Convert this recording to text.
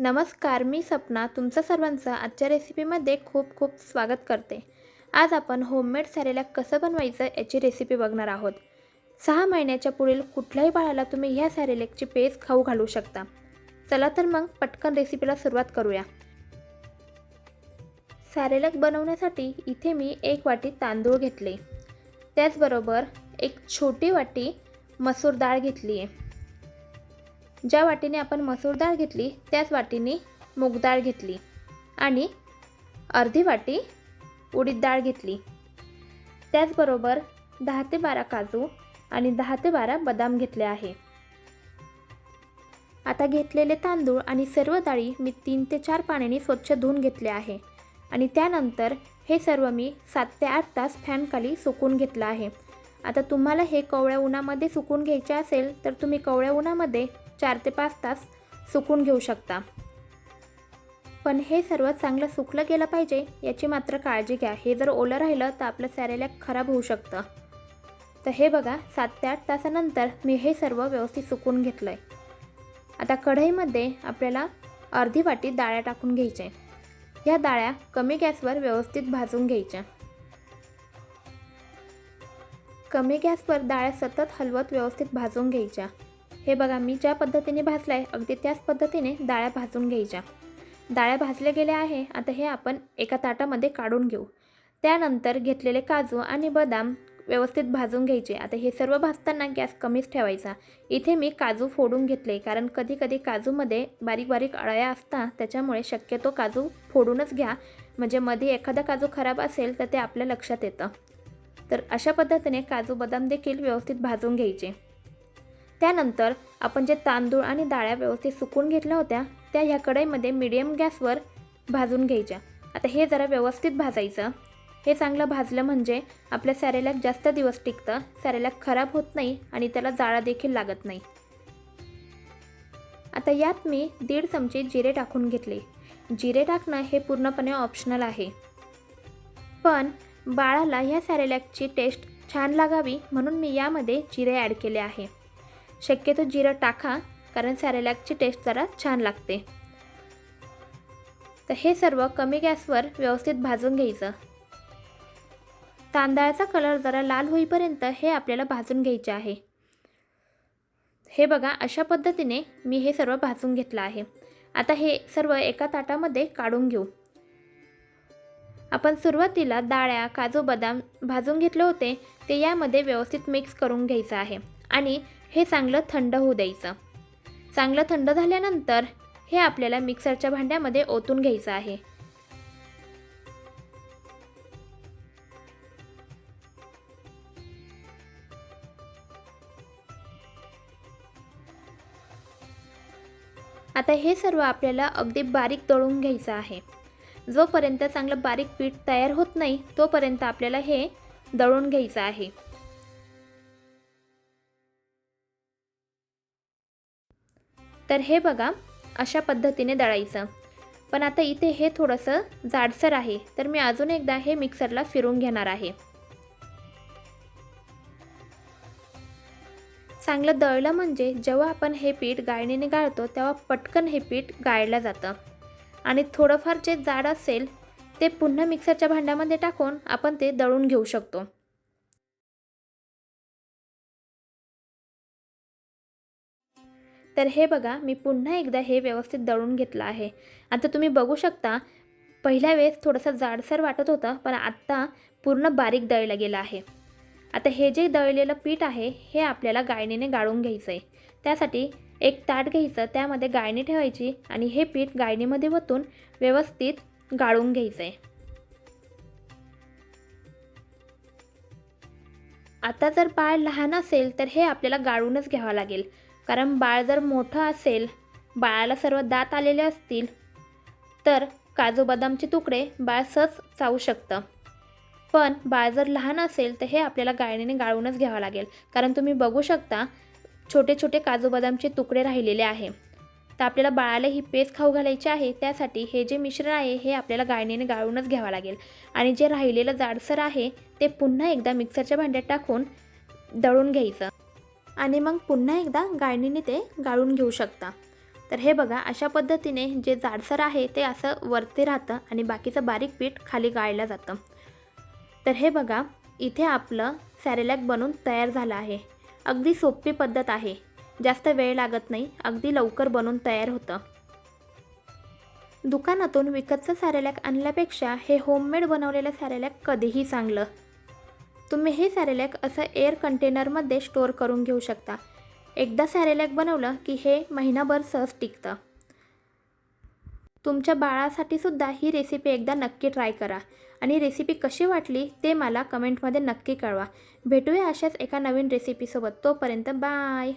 नमस्कार मी सपना तुमचं सर्वांचं आजच्या रेसिपीमध्ये खूप खूप स्वागत करते. आज आपण होममेड सॅरेला कसं बनवायचं याची रेसिपी बघणार आहोत. सहा महिन्याच्या पुढील कुठल्याही बाळाला तुम्ही ह्या सॅरेलेकची पेज खाऊ घालू शकता. चला तर मग पटकन रेसिपीला सुरुवात करूया. सॅरेलक बनवण्यासाठी इथे मी एक वाटी तांदूळ घेतले. त्याचबरोबर एक छोटी वाटी मसूर डाळ घेतली आहे ज्या वाटीने आपण मसूर डाळ घेतली त्याच वाटीने मूग डाळ घेतली आणि अर्धी वाटी उडीद डाळ घेतली. त्याचबरोबर दहा ते बारा काजू आणि दहा ते बारा बदाम घेतले आहे. आता घेतलेले तांदूळ आणि सर्व डाळी मी तीन ते चार पाण्याने स्वच्छ धुवून घेतले आहे आणि त्यानंतर हे सर्व मी सात ते आठ तास फॅनखाली सुकून घेतलं आहे. आता तुम्हाला हे कवळ्या उन्हामध्ये सुकून घ्यायचे असेल तर तुम्ही कवळ्या उन्हामध्ये चार ते पाच तास सुकून घेऊ शकता. पण हे सर्व चांगलं सुकलं गेलं पाहिजे याची मात्र काळजी घ्या. हे जर ओलं राहिलं तर आपलं सॅरेलॅक खराब होऊ शकतं. तर हे बघा सात ते आठ तासानंतर मी हे सर्व व्यवस्थित सुकून घेतलं आहे आता कढईमध्ये आपल्याला अर्धी वाटी डाळ्या टाकून घ्यायच्या ह्या डाळ्या कमी गॅसवर व्यवस्थित भाजून घ्यायच्या. कमी गॅसवर डाळ्या सतत हलवत व्यवस्थित भाजून घ्यायच्या. हे बघा मी ज्या पद्धतीने भाजलं आहे अगदी त्याच पद्धतीने डाळ्या भाजून घ्यायच्या. डाळ्या भाजल्या गेल्या आहे आता हे आपण एका ताटामध्ये काढून घेऊ. त्यानंतर घेतलेले काजू आणि बदाम व्यवस्थित भाजून घ्यायचे. आता हे सर्व भाजताना गॅस कमीच ठेवायचा. इथे मी काजू फोडून घेतले कारण कधी कधी काजूमध्ये बारीक बारीक अळ्या असता त्याच्यामुळे शक्यतो काजू फोडूनच घ्या. म्हणजे मध्ये एखादा काजू खराब असेल तर ते आपल्या लक्षात येतं. तर अशा पद्धतीने काजू बदाम देखील व्यवस्थित भाजून घ्यायचे. त्यानंतर आपण जे तांदूळ आणि डाळ्या व्यवस्थित सुकून घेतल्या होत्या त्या ह्या कढईमध्ये मिडियम गॅसवर भाजून घ्यायच्या. आता हे जरा व्यवस्थित भाजायचं. हे चांगलं भाजलं म्हणजे आपल्या सॅरेलॅक जास्त दिवस टिकतं सॅरेलॅक खराब होत नाही आणि त्याला जाळा देखील लागत नाही. आता यात मी दीड चमचे जिरे टाकून घेतले. जिरे टाकणं हे पूर्णपणे ऑप्शनल आहे. पण बाळाला ह्या सॅरेलॅकची टेस्ट छान लागावी म्हणून मी यामध्ये जिरे ॲड केले आहे. शक्यतो जिरं टाका कारण सॅरेलॅकची टेस्ट जरा छान लागते. तर हे सर्व कमी गॅसवर व्यवस्थित भाजून घ्यायचं. तांदळाचा कलर जरा लाल होईपर्यंत हे आपल्याला भाजून घ्यायचे आहे. हे बघा अशा पद्धतीने मी हे सर्व भाजून घेतलं आहे. आता हे सर्व एका ताटामध्ये काढून घेऊ. आपण सुरुवातीला डाळ्या काजू बदाम भाजून घेतले होते ते यामध्ये व्यवस्थित मिक्स करून घ्यायचं आहे. आणि हे चांगलं थंड होऊ द्यायचं. चांगलं थंड झाल्यानंतर हे आपल्याला मिक्सरच्या भांड्यामध्ये ओतून घ्यायचं आहे. आता हे सर्व आपल्याला अगदी बारीक दळून घ्यायचं आहे. जोपर्यंत चांगलं बारीक पीठ तयार होत नाही तोपर्यंत आपल्याला हे दळून घ्यायचं आहे. तर हे बघा अशा पद्धतीने दळायचं. पण आता इथे हे थोडंसं जाडसर आहे तर मी अजून एकदा हे मिक्सरला फिरून घेणार आहे. चांगलं दळलं म्हणजे जेव्हा आपण हे पीठ गाळणीने गाळतो तेव्हा पटकन हे पीठ गाळलं जातं. आणि थोडंफार जे जाड असेल ते पुन्हा मिक्सरच्या भांड्यामध्ये टाकून आपण ते दळून घेऊ शकतो. तर हे बघा मी पुन्हा एकदा हे व्यवस्थित दळून घेतलं आहे. आता तुम्ही बघू शकता पहिल्या वेळेस थोडंसं जाडसर वाटत होतं पण आत्ता पूर्ण बारीक दळलं गेलं आहे. आता हे जे दळलेलं पीठ आहे हे आपल्याला गाळणीने गाळून घ्यायचं आहे त्यासाठी एक ताट घ्यायचं त्यामध्ये गाळणी ठेवायची आणि हे पीठ गाळणीमध्ये वतून व्यवस्थित गाळून घ्यायचं आहे आता जर बाळ लहान असेल तर हे आपल्याला गाळूनच घ्यावं लागेल. कारण बाळ जर मोठं असेल बाळाला सर्व दात आलेले असतील तर काजू बदामचे तुकडे बाळ सहज चावू शकतं. पण बाळ जर लहान असेल तर हे आपल्याला गाळणीने गाळूनच घ्यावं लागेल. कारण तुम्ही बघू शकता छोटे छोटे काजू बदामचे तुकडे राहिलेले आहे. तर आपल्याला बाळाला ही पेस्ट खाऊ घालायची आहे त्यासाठी हे जे मिश्रण आहे हे आपल्याला गाळणीने गाळूनच घ्यावं लागेल. आणि जे राहिलेलं जाडसर आहे ते पुन्हा एकदा मिक्सरच्या भांड्यात टाकून दळून घ्यायचं. आणि मग पुन्हा एकदा गाळणीने ते गाळून घेऊ शकता. तर हे बघा अशा पद्धतीने जे जाडसर आहे ते असं वरती राहतं आणि बाकीचं बारीक पीठ खाली गाळलं जातं. तर हे बघा इथे आपलं सॅरेलॅक बनून तयार झालं आहे. अगदी सोपी पद्धत आहे. जास्त वेळ लागत नाही अगदी लवकर बनून तयार होतं. दुकानातून विकतचं सॅरेलॅक आणल्यापेक्षा हे होममेड बनवलेलं सॅरेलॅक कधीही चांगलं. तुम्ही हे सॅरेलॅक असं एअर कंटेनरमध्ये स्टोअर करून घेऊ शकता. एकदा सॅरेलॅक बनवलं की हे महिनाभर सहज टिकतं. तुमच्या बाळासाठी सुद्धा ही रेसिपी एकदा नक्की ट्राय करा. आणि रेसिपी कशी वाटली ते मला कमेंटमध्ये नक्की कळवा. भेटूया अशाच एका नवीन रेसिपीसोबत तोपर्यंत बाय